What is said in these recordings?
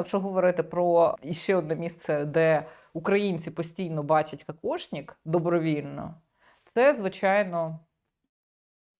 Якщо говорити про ще одне місце, де українці постійно бачать кокошник добровільно, це звичайно.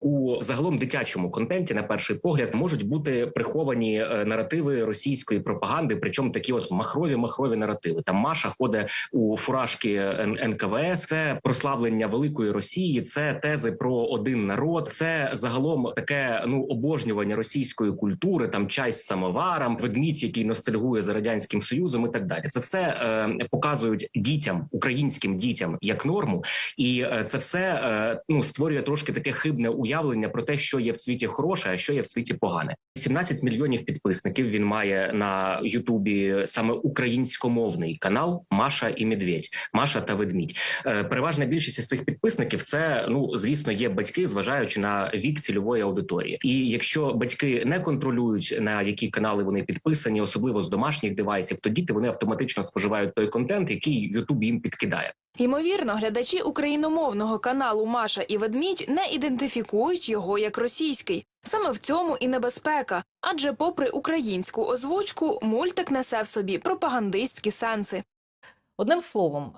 У загалом дитячому контенті, на перший погляд, можуть бути приховані е, наративи російської пропаганди, причому такі от махрові махрові наративи. Там Маша ходить у фуражки НКВС, це прославлення великої Росії, це тези про один народ, це загалом таке ну обожнювання російської культури, там чай з самоваром, ведмідь, який ностальгує за радянським союзом, і так далі. Це все е, показують дітям, українським дітям як норму, і е, це все е, ну створює трошки таке хибне уявлення про те, що є в світі хороше, а що є в світі погане. 17 мільйонів підписників він має на Ютубі саме українськомовний канал Маша і Медведь, Маша та Ведмідь. Е, Переважна більшість із цих підписників це ну звісно є батьки, зважаючи на вік цільової аудиторії. І якщо батьки не контролюють на які канали вони підписані, особливо з домашніх девайсів, то діти вони автоматично споживають той контент, який Ютуб їм підкидає. Ймовірно, глядачі україномовного каналу Маша і Ведмідь не ідентифікують його як російський. Саме в цьому і небезпека, адже, попри українську озвучку, мультик несе в собі пропагандистські сенси. Одним словом,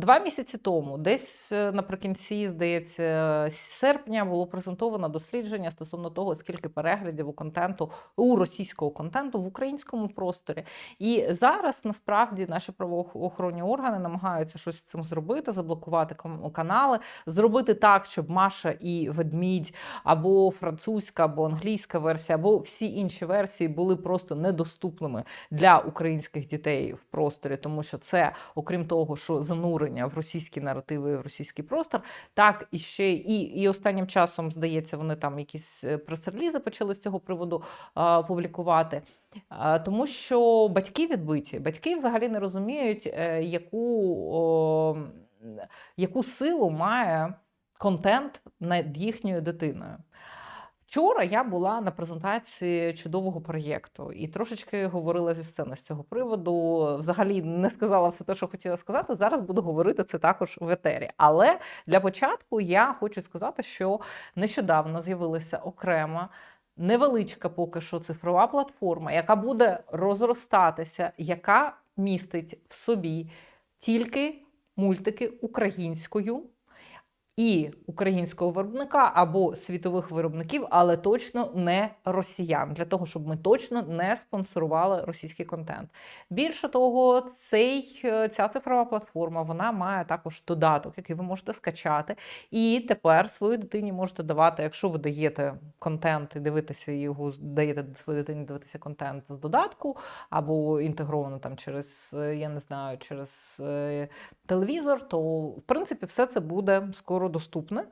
два місяці тому, десь е, наприкінці, здається, серпня, було презентовано дослідження стосовно того, скільки переглядів у контенту у російського контенту в українському просторі. І зараз насправді наші правоохоронні органи намагаються щось з цим зробити, заблокувати канали, зробити так, щоб Маша і Ведмідь або французька, або англійська версія, або всі інші версії були просто недоступними для українських дітей в просторі, тому що це, окрім того, що занурення в російські наративи, в російський простор, так і ще і, і останнім часом, здається, вони там якісь е, прес-релізи почали з цього приводу а, публікувати. А, тому що батьки відбиті, батьки взагалі не розуміють, е, яку, о, яку силу має контент над їхньою дитиною. Вчора я була на презентації чудового проєкту і трошечки говорила зі сцени з цього приводу. Взагалі не сказала все те, що хотіла сказати. Зараз буду говорити це також в етері. Але для початку я хочу сказати, що нещодавно з'явилася окрема. Невеличка поки що цифрова платформа, яка буде розростатися, яка містить в собі тільки мультики українською і українського виробника або світових виробників, але точно не росіян, для того, щоб ми точно не спонсорували російський контент. Більше того, цей, е, ця цифрова платформа вона має також додаток, який ви можете скачати. І тепер своїй дитині можете давати, якщо ви даєте контент і дивитися його, даєте своїй дитині дивитися контент з додатку, або інтегровано там через, е, я не знаю, через е, телевізор, то в принципі все це буде скоро доступне.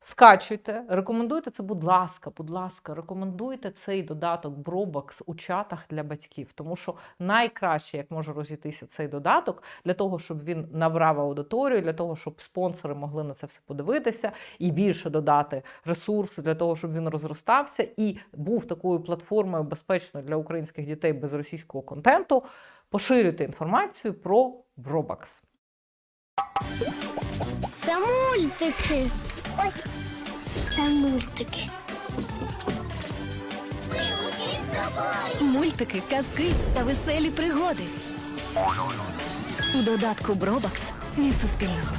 Скачуйте, рекомендуйте це, будь ласка, будь ласка, рекомендуйте цей додаток Brobox у чатах для батьків, тому що найкраще, як може розійтися цей додаток, для того, щоб він набрав аудиторію, для того, щоб спонсори могли на це все подивитися і більше додати ресурсу для того, щоб він розростався і був такою платформою безпечною для українських дітей без російського контенту. Поширюйте інформацію про Brobox. Це мультики. Ось це мультики. Мультики, казки та веселі пригоди. У додатку Бробакс від Суспільного.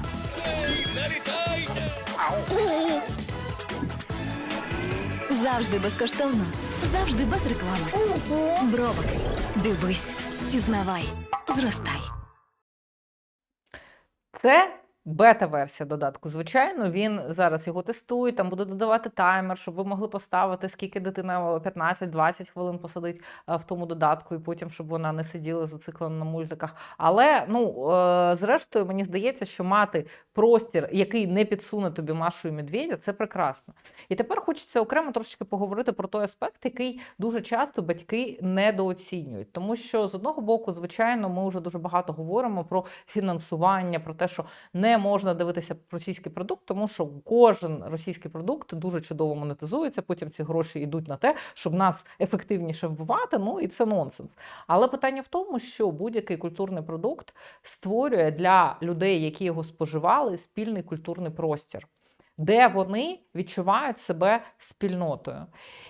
Завжди безкоштовно, завжди без реклами. Ого. Бробакс. Дивись, пізнавай, зростай. Це бета-версія додатку. Звичайно, він зараз його тестує, там буде додавати таймер, щоб ви могли поставити, скільки дитина 15-20 хвилин посидить е, в тому додатку, і потім, щоб вона не сиділа зациклена на мультиках. Але ну, е, зрештою, мені здається, що мати простір, який не підсуне тобі Машу і медведя, це прекрасно. І тепер хочеться окремо трошечки поговорити про той аспект, який дуже часто батьки недооцінюють. Тому що з одного боку, звичайно, ми вже дуже багато говоримо про фінансування, про те, що не можна дивитися російський продукт, тому що кожен російський продукт дуже чудово монетизується. Потім ці гроші йдуть на те, щоб нас ефективніше вбивати. Ну і це нонсенс. Але питання в тому, що будь-який культурний продукт створює для людей, які його споживали, спільний культурний простір. Де вони відчувають себе спільнотою.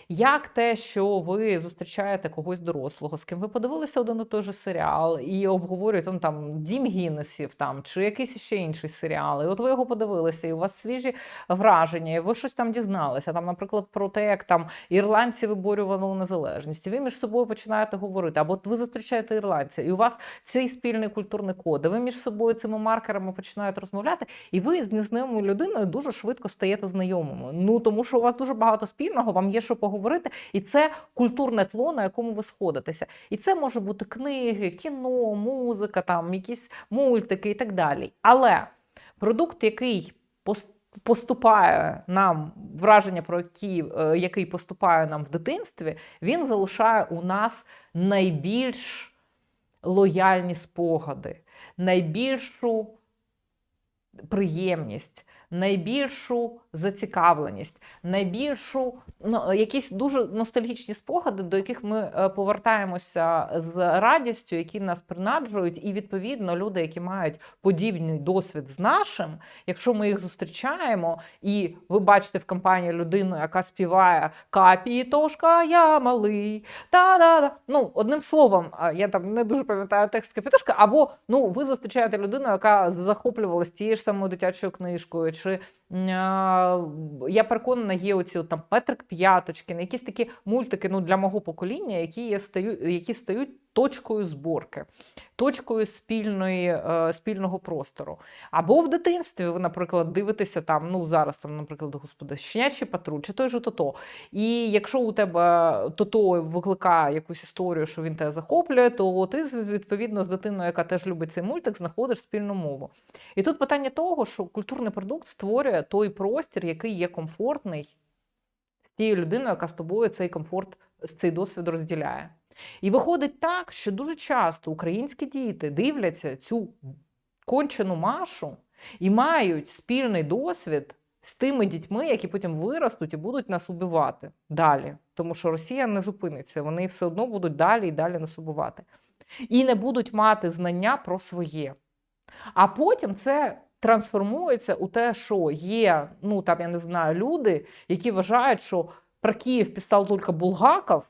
Як те, що ви зустрічаєте когось дорослого, з ким ви подивилися один і той же серіал, і обговорюєте ну, там Дім Гіннесів там, чи якийсь ще інший серіал, і от ви його подивилися, і у вас свіжі враження, і ви щось там дізналися. Там, наприклад, про те, як там ірландці виборювали незалежність, і ви між собою починаєте говорити, або ви зустрічаєте ірландця, і у вас цей спільний культурний код, і ви між собою цими маркерами починаєте розмовляти, і ви з незнайомою людиною дуже швидко стаєте знайомими. Ну тому що у вас дуже багато спільного, вам є що поговорити, і це культурне тло, на якому ви сходитеся. І це може бути книги, кіно, музика, там якісь мультики і так далі. Але продукт, який поступає нам, враження про які, е, який поступає нам в дитинстві, він залишає у нас найбільш лояльні спогади, найбільшу приємність, найбільшу зацікавленість, найбільшу ну, якісь дуже ностальгічні спогади, до яких ми е, повертаємося з радістю, які нас принаджують, і відповідно люди, які мають подібний досвід з нашим, якщо ми їх зустрічаємо, і ви бачите в компанії людину, яка співає Капітошка, я малий. Та-да-да. Ну, одним словом, я там не дуже пам'ятаю текст Капітошка, або ну, ви зустрічаєте людину, яка захоплювалась тією ж самою дитячою книжкою, чи я переконана, є оці там Петрик П'яточкін, якісь такі мультики ну, для мого покоління, які, є, стають, які стають точкою зборки, точкою спільної, е, спільного простору. Або в дитинстві ви, наприклад, дивитеся там, ну зараз там, наприклад, господи, щенячий патруль, чи той же Тото. І якщо у тебе Тото викликає якусь історію, що він тебе захоплює, то ти відповідно з дитиною, яка теж любить цей мультик, знаходиш спільну мову. І тут питання того, що культурний продукт створює той простір, який є комфортний з тією людиною, яка з тобою цей комфорт, цей досвід розділяє. І виходить так, що дуже часто українські діти дивляться цю кончену машу і мають спільний досвід з тими дітьми, які потім виростуть і будуть нас убивати далі. Тому що Росія не зупиниться, вони все одно будуть далі і далі нас убивати. І не будуть мати знання про своє. А потім це трансформується у те, що є, ну там я не знаю, люди, які вважають, що про Київ писав тільки Булгаков,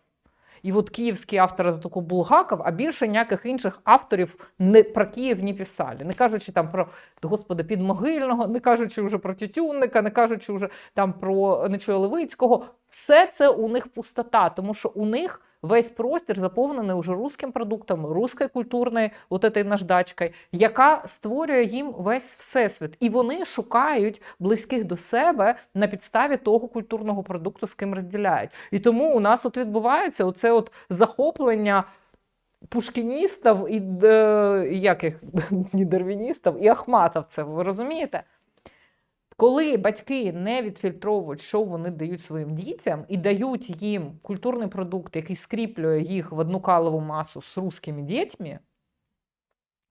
і от київський автор тільки Булгаков, а більше ніяких інших авторів не про Київ не писали. Не кажучи там про господи підмогильного, не кажучи вже про Тютюнника, не кажучи вже там про Нечуя Левицького. Все це у них пустота, тому що у них весь простір заповнений уже русським продуктом, русською культурною от этой наждачкою, яка створює їм весь всесвіт. І вони шукають близьких до себе на підставі того культурного продукту, з ким розділяють. І тому у нас от відбувається оце от захоплення. Пушкіністів і е, як їх, дарвіністів, і ахматовців. Ви розумієте? Коли батьки не відфільтровують, що вони дають своїм дітям, і дають їм культурний продукт, який скріплює їх в одну калову масу з русскими дітьми,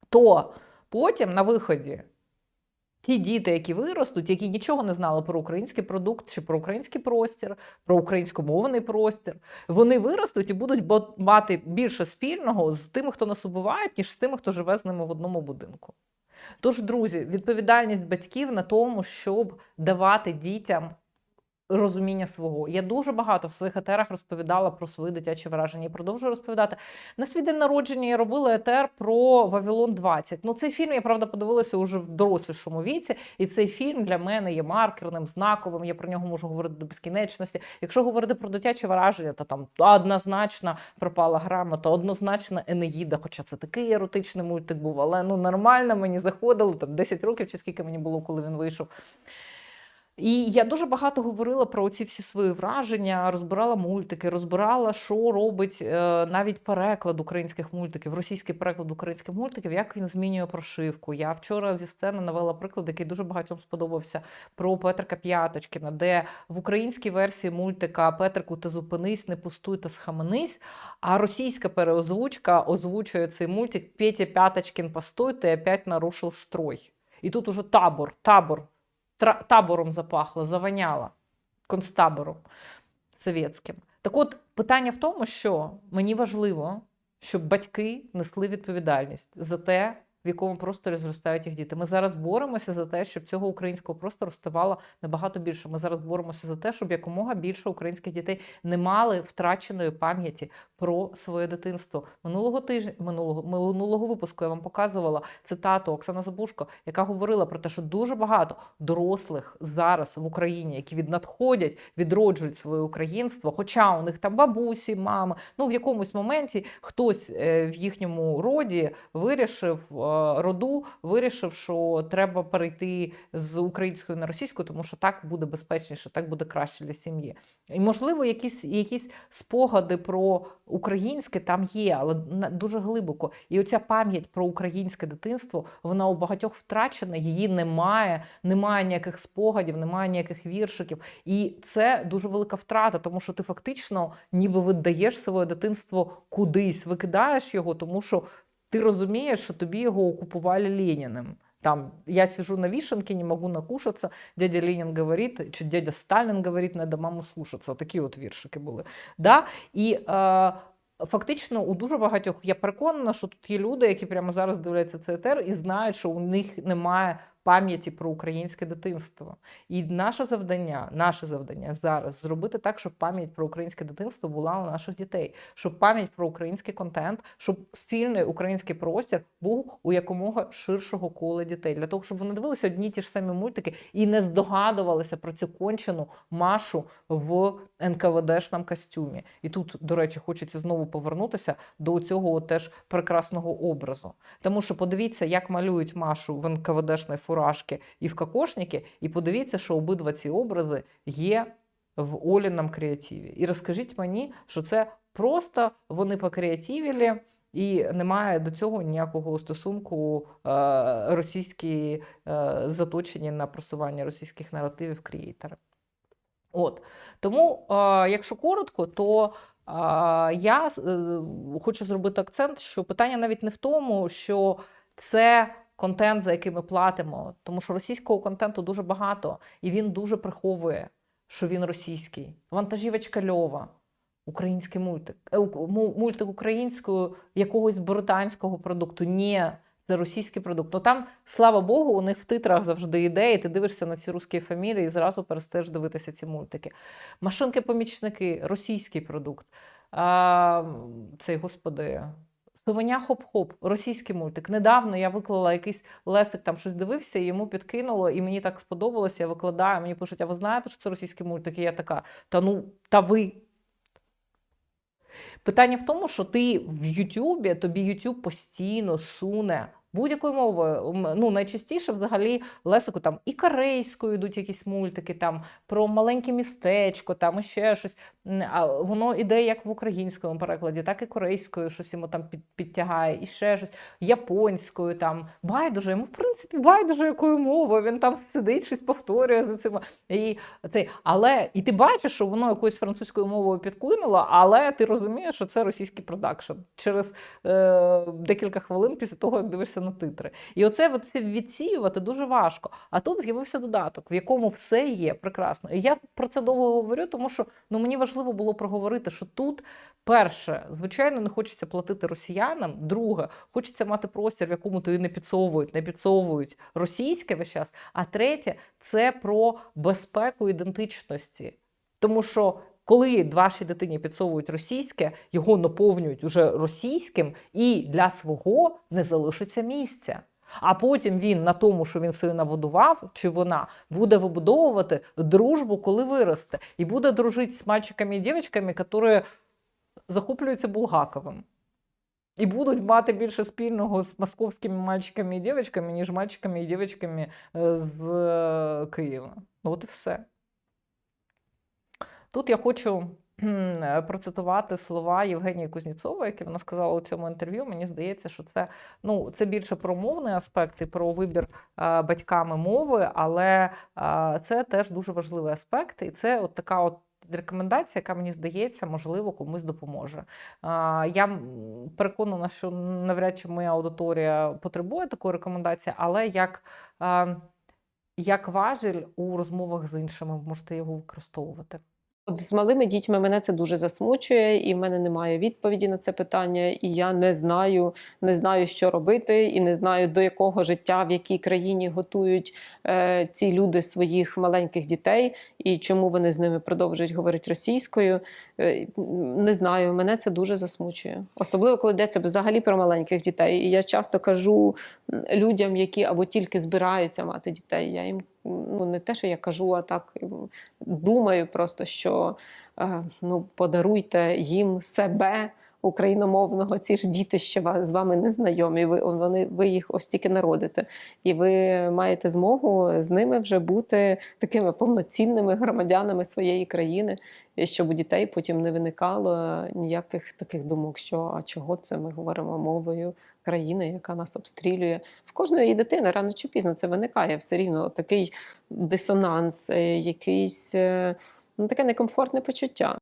то потім на виході ті діти, які виростуть, які нічого не знали про український продукт чи про український простір, про українськомовний простір, вони виростуть і будуть мати більше спільного з тими, хто нас убивають, ніж з тими, хто живе з ними в одному будинку. Тож, друзі, відповідальність батьків на тому, щоб давати дітям розуміння свого. Я дуже багато в своїх етерах розповідала про свої дитячі враження і продовжую розповідати. На свій день народження я робила етер про Вавилон 20. Ну, цей фільм я правда подивилася уже в дорослішому віці, і цей фільм для мене є маркерним, знаковим. Я про нього можу говорити до безкінечності. Якщо говорити про дитячі враження, то там однозначно пропала грамота, однозначно Енеїда, хоча це такий еротичний мультик був, але ну нормально мені заходило там 10 років чи скільки мені було, коли він вийшов. І я дуже багато говорила про ці всі свої враження, розбирала мультики, розбирала, що робить е, навіть переклад українських мультиків, російський переклад українських мультиків, як він змінює прошивку. Я вчора зі сцени навела приклад, який дуже багатьом сподобався про Петрика П'яточкіна, де в українській версії мультика Петрику ти зупинись, не пустуй та схаменись. А російська переозвучка озвучує цей мультик Петя П'яточкін, постой, ти опять нарушив строй. І тут уже табор, табор табором запахло, завоняло концтабором совєтським. Так от питання в тому, що мені важливо, щоб батьки несли відповідальність за те, в якому просторі зростають їх діти. Ми зараз боремося за те, щоб цього українського простору ставало набагато більше. Ми зараз боремося за те, щоб якомога більше українських дітей не мали втраченої пам'яті про своє дитинство. Минулого тижня, минулого минулого випуску я вам показувала цитату Оксана Забушко, яка говорила про те, що дуже багато дорослих зараз в Україні, які віднадходять, відроджують своє українство, хоча у них там бабусі, мами, ну в якомусь моменті хтось е, в їхньому роді вирішив е, роду, вирішив, що треба перейти з української на російську, тому що так буде безпечніше, так буде краще для сім'ї. І можливо, якісь, якісь спогади про українське там є, але дуже глибоко. І оця пам'ять про українське дитинство, вона у багатьох втрачена, її немає, немає ніяких спогадів, немає ніяких віршиків. І це дуже велика втрата, тому що ти фактично ніби видаєш своє дитинство кудись, викидаєш його, тому що ти розумієш, що тобі його окупували Леніним. Там я сижу на вишенке, не могу накушаться. Дядя Ленин говорит, чи дядя Сталин говорит, надо маму слушаться. Такі от віршики були. Да? І е, фактично у дуже багатьох я переконана, що тут є люди, які прямо зараз дивляться цей етер і знають, що у них немає пам'яті про українське дитинство. І наше завдання, наше завдання зараз зробити так, щоб пам'ять про українське дитинство була у наших дітей, щоб пам'ять про український контент, щоб спільний український простір був у якомога ширшого кола дітей, для того, щоб вони дивилися одні ті ж самі мультики і не здогадувалися про цю кончену машу в НКВДшному костюмі. І тут, до речі, хочеться знову повернутися до цього теж прекрасного образу. Тому що подивіться, як малюють Машу в НКВДшній фуражці і в кокошникі, і подивіться, що обидва ці образи є в Оліному креативі. І розкажіть мені, що це просто вони покреативили, і немає до цього ніякого стосунку е, російські е, заточені на просування російських наративів креатори. От тому, е, якщо коротко, то е, я е, хочу зробити акцент, що питання навіть не в тому, що це контент, за який ми платимо, тому що російського контенту дуже багато, і він дуже приховує, що він російський. Вантажівочка Льова, український мультик, е, мультик українською якогось британського продукту. Ні, це російський продукт. Ну там, слава Богу, у них в титрах завжди іде, і ти дивишся на ці русські фамілії і зразу перестаєш дивитися ці мультики. Машинки-помічники, російський продукт. А, цей, господи, Совеня хоп-хоп, російський мультик. Недавно я виклала якийсь Лесик там щось дивився, і йому підкинуло, і мені так сподобалося. Я викладаю, мені пишуть, а ви знаєте, що це російський мультик? І я така, та ну, та ви. Питання в тому, що ти в Ютубі, тобі Ютуб постійно суне будь-якою мовою. Ну, найчастіше взагалі Лесику там і корейською йдуть якісь мультики, там про маленьке містечко, там ще щось. А воно іде як в українському перекладі, так і корейською, щось йому там під, підтягає, і ще щось японською, там байдуже. Йому, в принципі, байдуже якою мовою. Він там сидить, щось повторює за цим. І, ти, але, і ти бачиш, що воно якоюсь французькою мовою підклинуло, але ти розумієш, що це російський продакшн через е, декілька хвилин після того, як дивишся титри. І оце от відсіювати дуже важко. А тут з'явився додаток, в якому все є прекрасно. І я про це довго говорю, тому що ну, мені важливо було проговорити, що тут. Перше, звичайно, не хочеться платити росіянам. Друге, хочеться мати простір, в якому тобі не підсовують, не підсовують російське весь час. А третє це про безпеку ідентичності. Тому що коли вашій дитині підсовують російське, його наповнюють уже російським, і для свого не залишиться місця. А потім він на тому, що він собі набудував, чи вона буде вибудовувати дружбу, коли виросте, і буде дружити з мальчиками і дівчатками, які захоплюються Булгаковим. І будуть мати більше спільного з московськими мальчиками і дівчатками, ніж мальчиками і дівчатками е, з е, Києва. Ну, от і все. Тут я хочу е, процитувати слова Євгенії Кузніцової, які вона сказала у цьому інтерв'ю. Мені здається, що це, ну, це більше про мовний аспект і про вибір е, батьками мови, але е, це теж дуже важливий аспект. І це от така от рекомендація, яка мені здається, можливо, комусь допоможе. Я переконана, що навряд чи моя аудиторія потребує такої рекомендації, але як, як важіль у розмовах з іншими можете його використовувати. От з малими дітьми мене це дуже засмучує, і в мене немає відповіді на це питання. І я не знаю, не знаю, що робити, і не знаю до якого життя, в якій країні готують е, ці люди своїх маленьких дітей, і чому вони з ними продовжують говорити російською. Е, не знаю, мене це дуже засмучує. Особливо, коли йдеться взагалі про маленьких дітей. І я часто кажу людям, які або тільки збираються мати дітей. Я їм ну не те, що я кажу, а так думаю просто, що е, ну подаруйте їм себе. Україномовного ці ж діти ще ва- з вами не знайомі. Ви вони ви їх ось тільки народите, і ви маєте змогу з ними вже бути такими повноцінними громадянами своєї країни, щоб у дітей потім не виникало ніяких таких думок, що а чого це ми говоримо мовою країни, яка нас обстрілює. В кожної дитини рано чи пізно це виникає все рівно такий дисонанс, е, якийсь е, ну, таке некомфортне почуття.